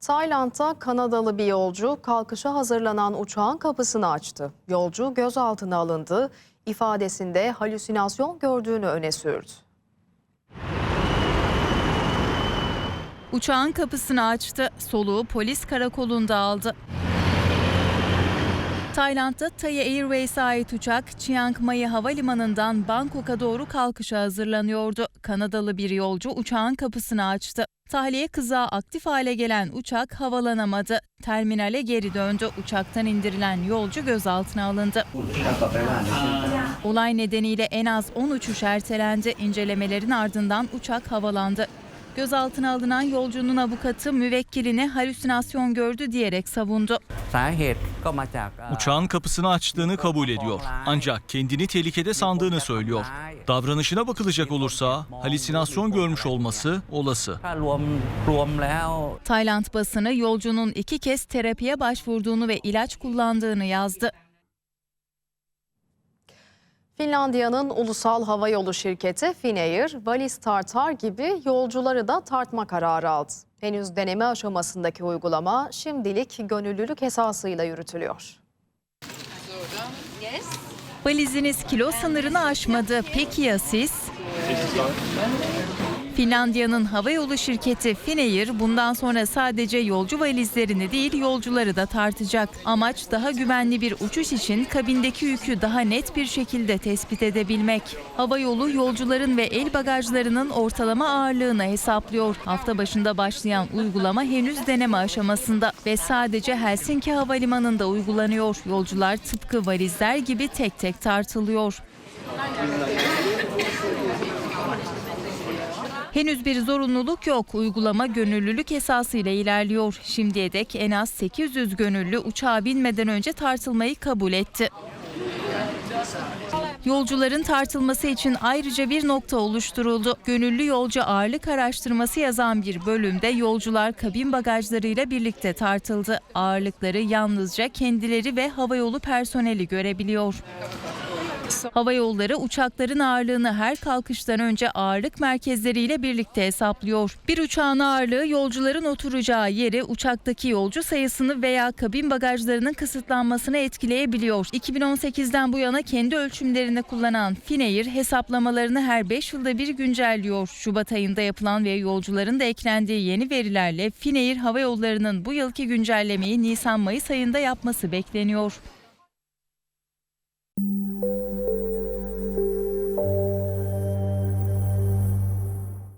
Tayland'da Kanadalı bir yolcu kalkışa hazırlanan uçağın kapısını açtı. Yolcu gözaltına alındı. İfadesinde halüsinasyon gördüğünü öne sürdü. Uçağın kapısını açtı, soluğu polis karakolunda aldı. Tayland'da Thai Airways'a ait uçak Chiang Mai Havalimanı'ndan Bangkok'a doğru kalkışa hazırlanıyordu. Kanadalı bir yolcu uçağın kapısını açtı. Tahliye kızağı aktif hale gelen uçak havalanamadı. Terminale geri döndü. Uçaktan indirilen yolcu gözaltına alındı. Olay nedeniyle en az 10 uçuş ertelendi. İncelemelerin ardından uçak havalandı. Gözaltına alınan yolcunun avukatı müvekkilini halüsinasyon gördü diyerek savundu. Uçağın kapısını açtığını kabul ediyor. Ancak kendini tehlikede sandığını söylüyor. Davranışına bakılacak olursa halüsinasyon görmüş olması olası. Tayland basını yolcunun iki kez terapiye başvurduğunu ve ilaç kullandığını yazdı. Finlandiya'nın ulusal havayolu şirketi Finnair, valiz tartar gibi yolcuları da tartma kararı aldı. Henüz deneme aşamasındaki uygulama şimdilik gönüllülük esasıyla yürütülüyor. Valiziniz kilo sınırını aşmadı. Peki ya siz? Finlandiya'nın havayolu şirketi Finnair bundan sonra sadece yolcu valizlerini değil yolcuları da tartacak. Amaç daha güvenli bir uçuş için kabindeki yükü daha net bir şekilde tespit edebilmek. Havayolu yolcuların ve el bagajlarının ortalama ağırlığını hesaplıyor. Hafta başında başlayan uygulama henüz deneme aşamasında ve sadece Helsinki Havalimanı'nda uygulanıyor. Yolcular tıpkı valizler gibi tek tek tartılıyor. Henüz bir zorunluluk yok. Uygulama gönüllülük esasıyla ilerliyor. Şimdiye dek en az 800 gönüllü uçağa binmeden önce tartılmayı kabul etti. Yolcuların tartılması için ayrıca bir nokta oluşturuldu. Gönüllü yolcu ağırlık araştırması yazan bir bölümde yolcular kabin bagajlarıyla birlikte tartıldı. Ağırlıkları yalnızca kendileri ve havayolu personeli görebiliyor. Hava yolları uçakların ağırlığını her kalkıştan önce ağırlık merkezleriyle birlikte hesaplıyor. Bir uçağın ağırlığı yolcuların oturacağı yeri, uçaktaki yolcu sayısını veya kabin bagajlarının kısıtlanmasını etkileyebiliyor. 2018'den bu yana kendi ölçümlerini kullanan Finnair hesaplamalarını her 5 yılda bir güncelliyor. Şubat ayında yapılan ve yolcuların da eklendiği yeni verilerle Finnair Hava Yolları'nın bu yılki güncellemeyi Nisan-Mayıs ayında yapması bekleniyor.